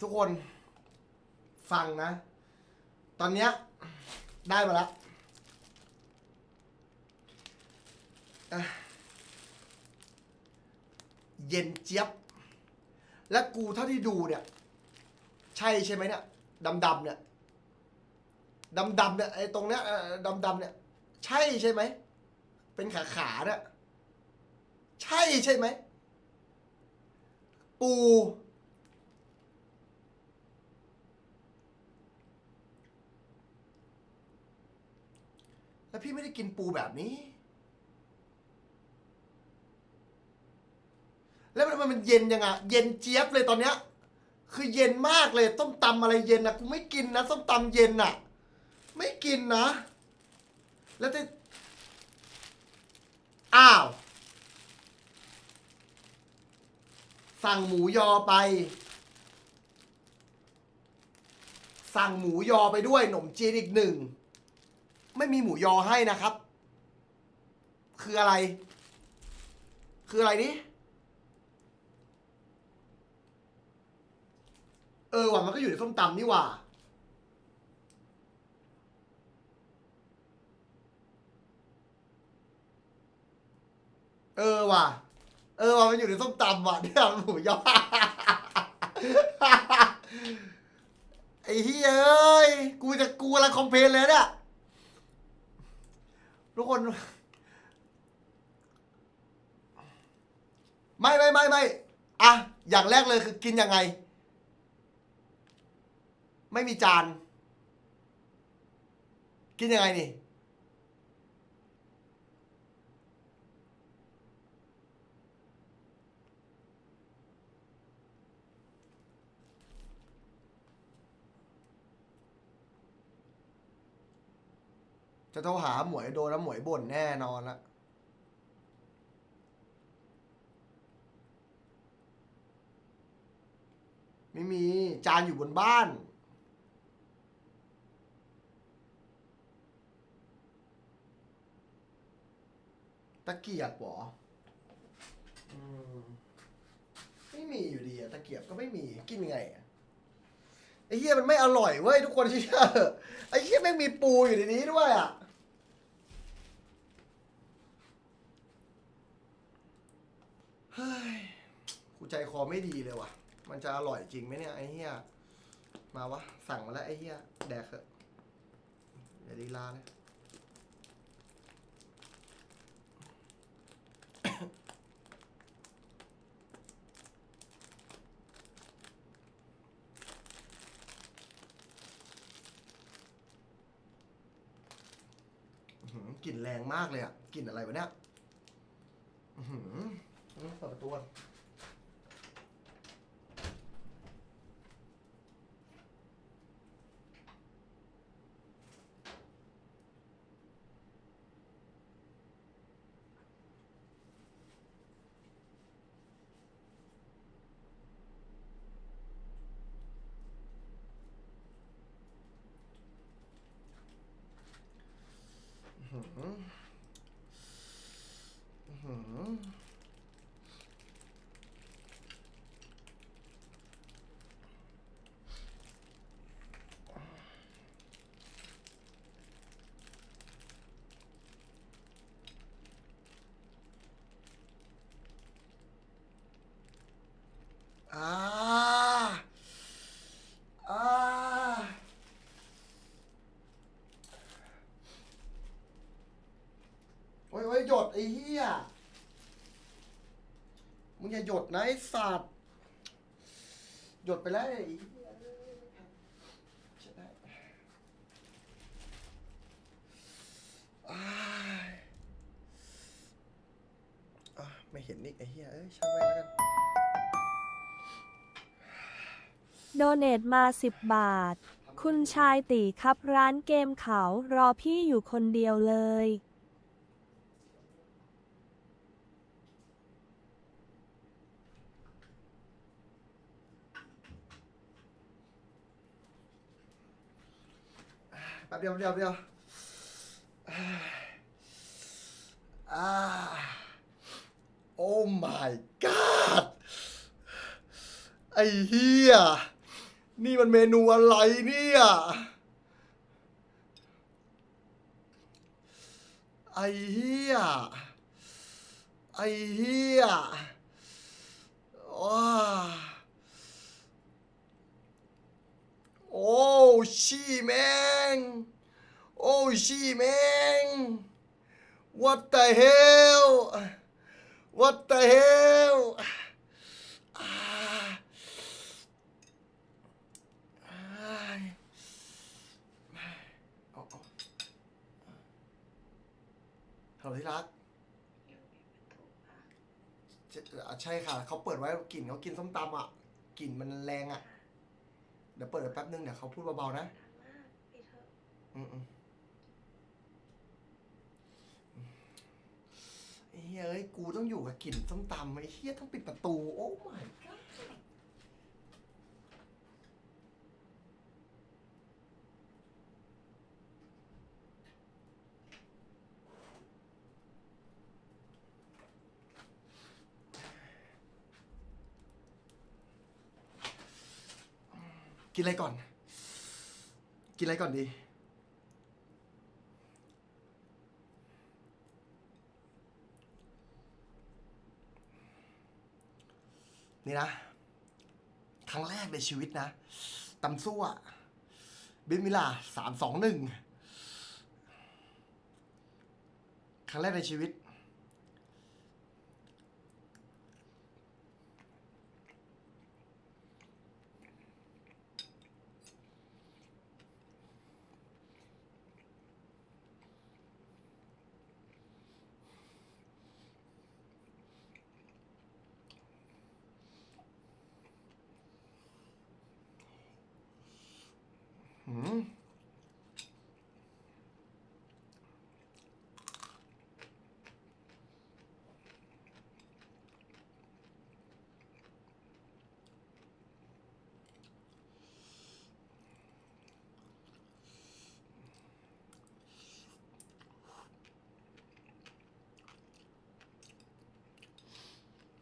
ทุกคนฟังนะ ตอนเนี้ยได้มาแล้วอะเย็นเจี๊ยบ และกูเท่าที่ดูเนี่ย ใช่ใช่ไหมเนี่ยดำๆเนี่ยดำๆเนี่ยไอ้ตรงเนี้ยเอ่อดำเนี่ย ใช่ใช่ไหม เป็นขาขาเนี่ยใช่ใช่ไหม ปู แล้วพี่ไม่ได้กินปูแบบนี้ แล้วทำไมมันเย็นยังอะเย็นเจี๊ยบเลยตอนเนี้ย คือเย็นมากเลยต้มตำอะไรเย็นอะกูไม่กินนะต้มตำเย็นอะไม่กินนะ แล้วจะอ้าว สั่งหมูยอไป สั่งหมูยอไปด้วยหนมจีนอีกหนึ่ง ไม่มีหมูยอให้นะครับ คืออะไร คืออะไรนี่เออว่ะมันก็อยู่ในส้มตำนี่ว่าเออว่ะ เออว่ะมันอยู่ในส้มตำว่ะเนี่ยหมูยอไอ้เฮ้ยเอ้ยกูจะกูอะไรคอมเพลนเลยเนี่ย ทุกคน ไม่ไม่ไม่ไม่อะอย่างแรกเลยคือกินยังไง ไม่มีจาน กินยังไงนี่ จะโทรหาหมวยโดนแล้วหมวยบ่นแน่นอนละไม่มีจานอยู่บนบ้าน ตะเกียบหรอไม่มีอยู่ดีอะตะเกียบก็ไม่มีกินไงอะไอ้เหี้ยมันไม่อร่อยเว้ยทุกคนเชื่อเถอะไอ้เหี้ยแม่งมีปูอยู่ในนี้ด้วยอะ เฮ้ยกูใจคอไม่ดีเลยว่ะ มันจะอร่อยจริงไหมเนี่ยไอ้เหี้ย มาวะ สั่งมาแล้วไอ้เหี้ย แดกเถอะอย่าลีลาเลยหือกลิ่นแรงมากเลยอะ กลิ่นอะไรวะเนี่ย อื้อหือเปิดประตูก่อนอื้อหืออื้อหืออ่าอ่า โอ้ยโอ้ยหยดไอ้เหี้ย มึงอย่าหยดนะไอ้สัตว์ หยดไปแล้วไอ้เหี้ยได้อ้ายอะไม่เห็นนี่ไอ้เหี้ย เอ้ยช่างแม่งแล้วกัน โดเนทมา 10 บาท คุณชายตีครับร้านเกมเขารอพี่อยู่คนเดียวเลย บเดียวแป๊บเดียวแป๊บเดียวอ่าโอ้ my god ไอ้เหี้ยนี่มันเมนูอะไรเนี่ย ไอ้เหี้ยไอ้เหี้ยว้า โอ้ชี่แมงโอ้ชี่แมง what the hell what the hell ฮัลโหลที่รักใช่อะใช่ค่ะ เขาเปิดไว้กลิ่นเขากินส้มตำอะกลิ่นมันแรงอะ เดี๋ยวเปิดแป๊บนึงเดี๋ยวเขาพูดเบาๆนะอืมอืมไอ้เฮ้ยเอ้ย กูต้องอยู่กับกลิ่นส้มตำไอ้เฮียต้องปิดประตู โอ้ my god กินอะไรก่อน กินอะไรก่อนดี นี่นะ ครั้งแรกในชีวิตนะตำซั่วบิมิลลาสามสองหนึ่งครั้งแรกในชีวิต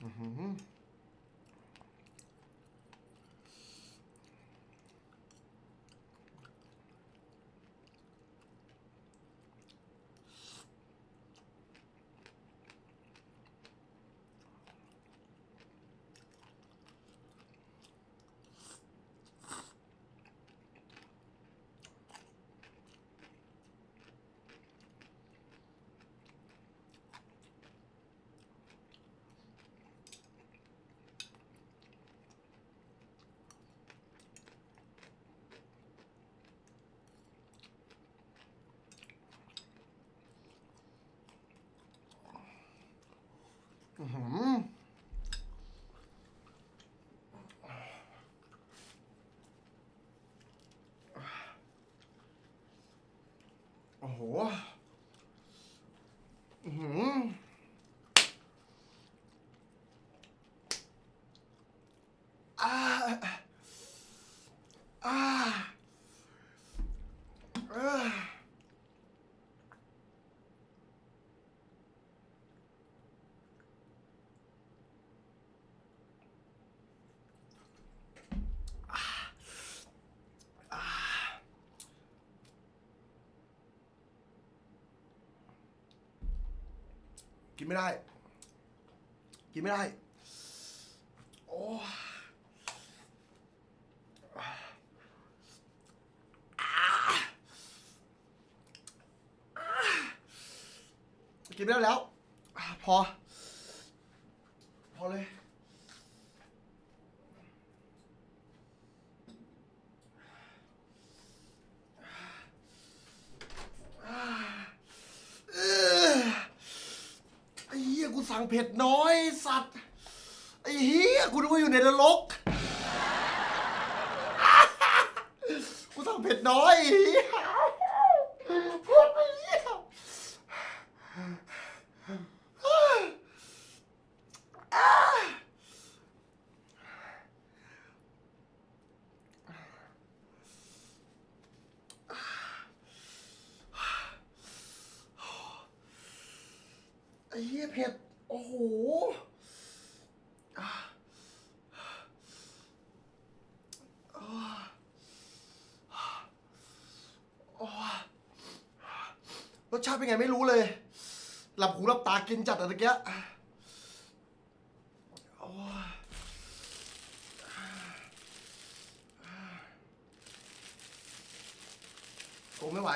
อืม อื้อ โอ้โห อื้อหืออ่าอ่าอ่า กินไม่ได้ กินไม่ได้ โอ้กินไม่ได้แล้ว พอ พอเลย เอ้อไอ้ เหี้ยกูสั่งเผ็ดน้อยสัตว์ ไอ้เหี้ยกูนึกว่าอยู่ในนรก กูสั่งเผ็ดน้อยไอ้เหี้ยพูดไปเหี้ยไอ้เหี้ยเผ็ด โอ้โห รสชาติเป็นไงไม่รู้เลย หลับหูหลับตากินจัดอะตะเงี้ยโอ้ไม่ไหว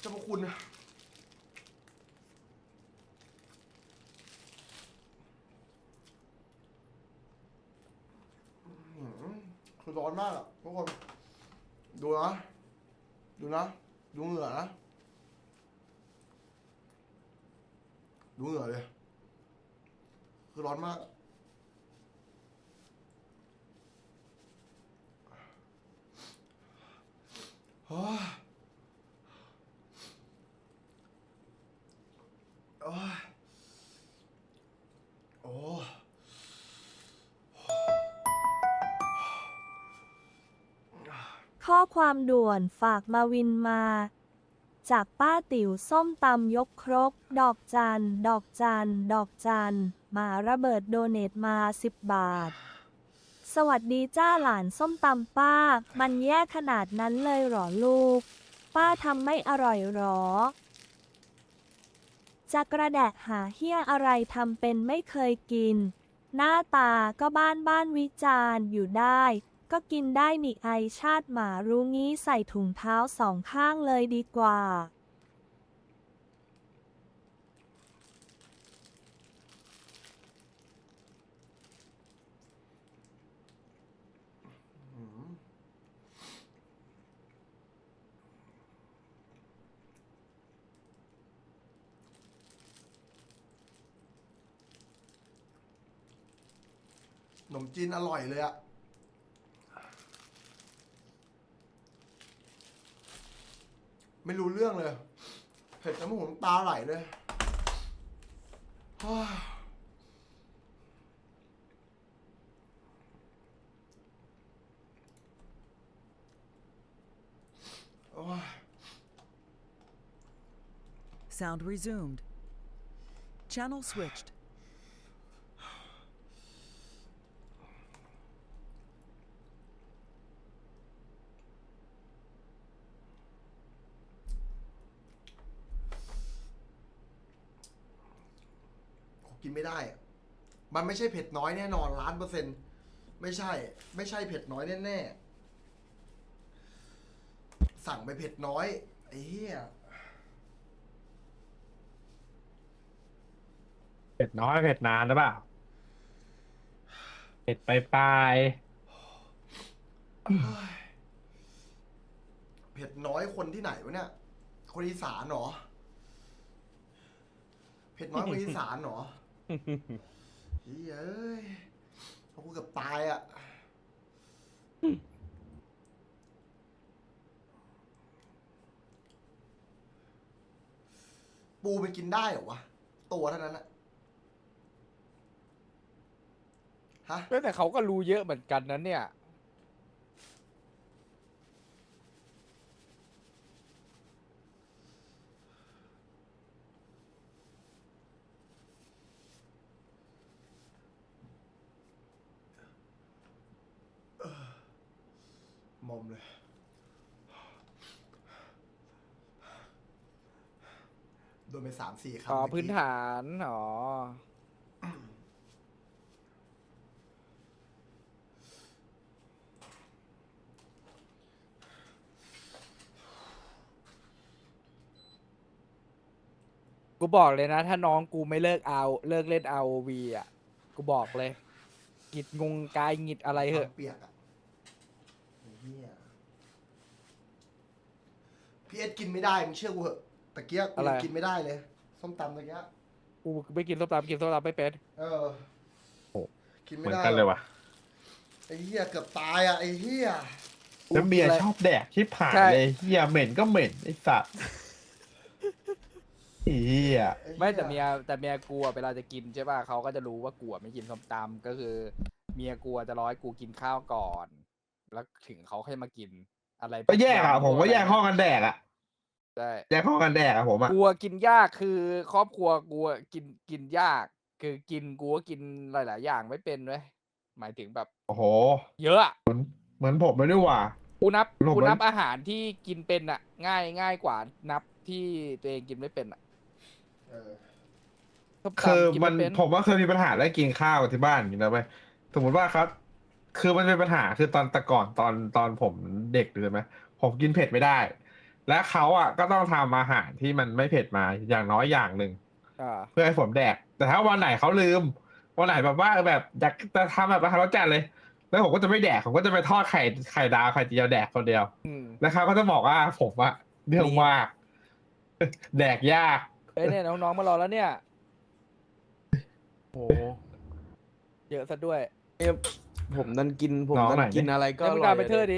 เจะมาคุณอะอื้อหือคือร้อนมากอะทุกคน ดูนะ ดูนะ ดูเหงื่อนะ ดูเหงื่อเลย คือร้อนมากโอ้ยโอ้ยโอ้ข้อความด่วนฝากมาวินมา จากป้าติ๋วส้มตำยกครก ดอกจัน ดอกจัน ดอกจัน มาระเบิดโดเนตมา 10 บาท สวัสดีจ้าหลานส้มตำป้า มันแย่ขนาดนั้นเลยเหรอลูก ป้าทำไม่อร่อยหรอ จะกระแดกหาเฮี้ยอะไรทำเป็นไม่เคยกิน หน้าตาก็บ้านบ้านวิจารณ์อยู่ได้ ก็กินได้นี่ไอชาติหมารู้งี้ใส่ถุงเท้าสองข้างเลยดีกว่า มจีนอร่อยเลยอะไม่รู้เรื่องเลย เผ็ดน้ำหูตาไหลเลยโอ้ย Sound resumed. Channel switched. นไม่ได้อะมันไม่ใช่เผ็ดน้อยแน่นอนล้านเปอร์เซ็นต์ไม่ใช่ ไม่ใช่เผ็ดน้อยแน่ๆสั่งไปเผ็ดน้อยไอ้เหี้ยเผ็ดน้อยเผ็ดนานหรือเปล่าเผ็ดไปปลายเผ็ดน้อยคนที่ไหนวะเนี่ย คนอีสานเหรอ เผ็ดน้อยคนอีสานเหรอ เฮ้ยเอ้ยเขากูเกือบตายอะ ปูมันกินได้เหรอวะ ตัวเท่านั้นอะฮะ เอ้ยแต่เขาก็รู้เยอะเหมือนกันนั่นเนี่ย มอมเลย โดนไปสามสี่คำอ๋อเมื่กี้พื้นฐานอ๋อกูบอกเลยนะ ถ้าน้องกูไม่เลิกเอาเลิกเล่น ROV อะ กูบอกเลยหงิดงงกายหงิดอะไรเหอะเปียกอะไอ้ เหี้ยพี่เอสกินไม่ได้มึงเชื่อกูเหอะตะเกียกกูอะไรยังกินไม่ได้เลย ส้มตำตะเกียกกูไม่กินส้มตำกินส้มตำไม่เป็นเออโอ้ กินเหไม่มือนได้กันเลยว่ะไอ้เหี้ยเกือบตายอะไอ้เหี้ยแล้วเมียชอบแดกชิบหายเลยเฮียเหม็นก็เหม็นไอ้สัตว์ไอ้เฮียอ้หี้ไม่แต่เมียแต่เมียกูอะเวลาจะกินใช่ป่ะเขาก็จะรู้ว่ากูอะไม่กินส้มตำก็คือ เมียกูอะจะรอให้กูกินข้าวก่อน แล้วถึงเขาค่อยมากินอะไรก็แยกอะำผมก็แยกห้องะไรกันแดกอะใช่แยกห้องกันแดกอะผมอะกูอะกินยากคือครอบครัวกูอะกินกินยาก คือกินกูก็กินหลาย ๆ อย่างไม่เป็นเว้ยหมายถึงแบบ โอ้โห เยอะอะเหมือนผมเลยนี่หว่ากูนับผมกูว่านับอาหารที่กินเป็นอะง่ายง่ายกว่านับที่ตัวเองกินไม่เป็นอะเออส้ตำคือกิมันไเป็นผมว่าเคยมีปัญหาเรื่องกินข้าวที่บ้านอย่างนี้นะไปสมมติว่าครับ คือมันเป็นปัญหาคือตอนแต่ก่อนตอนตอนผมเด็กใช่ไหมผมกินเผ็ดไม่ได้ และเขาอะก็ต้องทำอาหารที่มันไม่เผ็ดมาอย่างน้อยอย่างหนึ่ง อ่า เพื่อให้ผมแดก แต่ถ้าวันไหนเขาลืม วันไหนแบบว่าเออแบบอยากจะทำแบบอาหารรสจัดเลย แล้วผมก็จะไม่แดก ผมก็จะไปทอดไข่ไข่ดาวไข่เจียวแดกคนเดียว อืม แล้วเขาก็จะบอกว่าผมอะเรื่องมาก แดกยาก เอ้ยเนี่ยน้องๆมารอแล้วเนี่ย โอ้เยอะซะด้วยเนี่ย ผมนั่นกินผมน้องนั่ไหนนกินอะไรก็เอ้ยอมึงร่ดาอวยไปเธอเลยดิ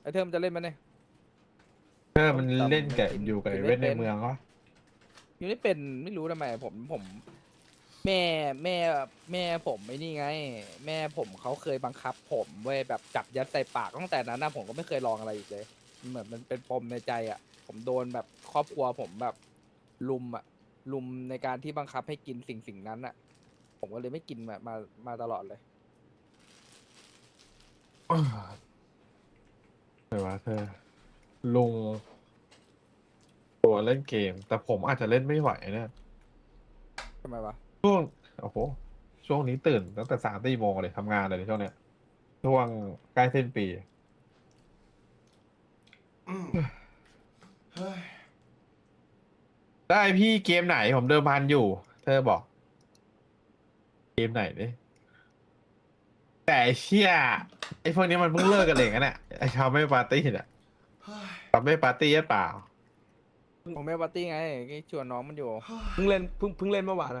ไอเธอมันจะเล่นมันเนี่ยเออมันเล่นกับกินอยู่กับกิไอ้นไม่เวทในเป็นเมืองวะอยู่นี่เป็นไม่รู้ทำไมผมผม แม่แม่แม่ผมไอ้นี่ไง แม่ผมเขาเคยบังคับ ผมเว้ยแบบจับยัดใส่ปากตั้งแต่นั้นนะผมก็ไม่เคยลองอะไรอีกเลยมันเหมือนมันเป็นปมในใจอะ ผมโดนแบบครอบครัวผมแบบลุมอะลุมในการที่บังคับให้กินสิ่งสิ่งนั้นอะ ผมก็เลยไม่กินมามามาตลอดเลย เออวะเธอ ลุง ตัวเล่นเกม แต่ผมอาจจะเล่นไม่ไหวเนี่ยทำไมวะ ช่วงโอ้โหช่วงนี้ตื่นตั้งแต่สามตีโมงเลยทำงานเลยในช่วงเนี้ยช่วงใกล้สิ้นปี อืมเฮ้ยได้พี่เกมไหนผมเดิมพันอยู่ เธอบอก เกมไหนนี่ แต่ไอ้เชี่ยไอ้พวกนี้มันเพิ่งเลิกกันเองนะเนี่ยไอ้ชาวไม่ปาร์ตี้เนี่ยเฮ้ยชาวไม่ปาร์ตี้หรือเปล่า ผมไม่ปาร์ตี้ไงก็ชวนน้องมันอยู่ เพิ่งเล่นเพิ่งเพิ่งเล่นเมื่อวานครับ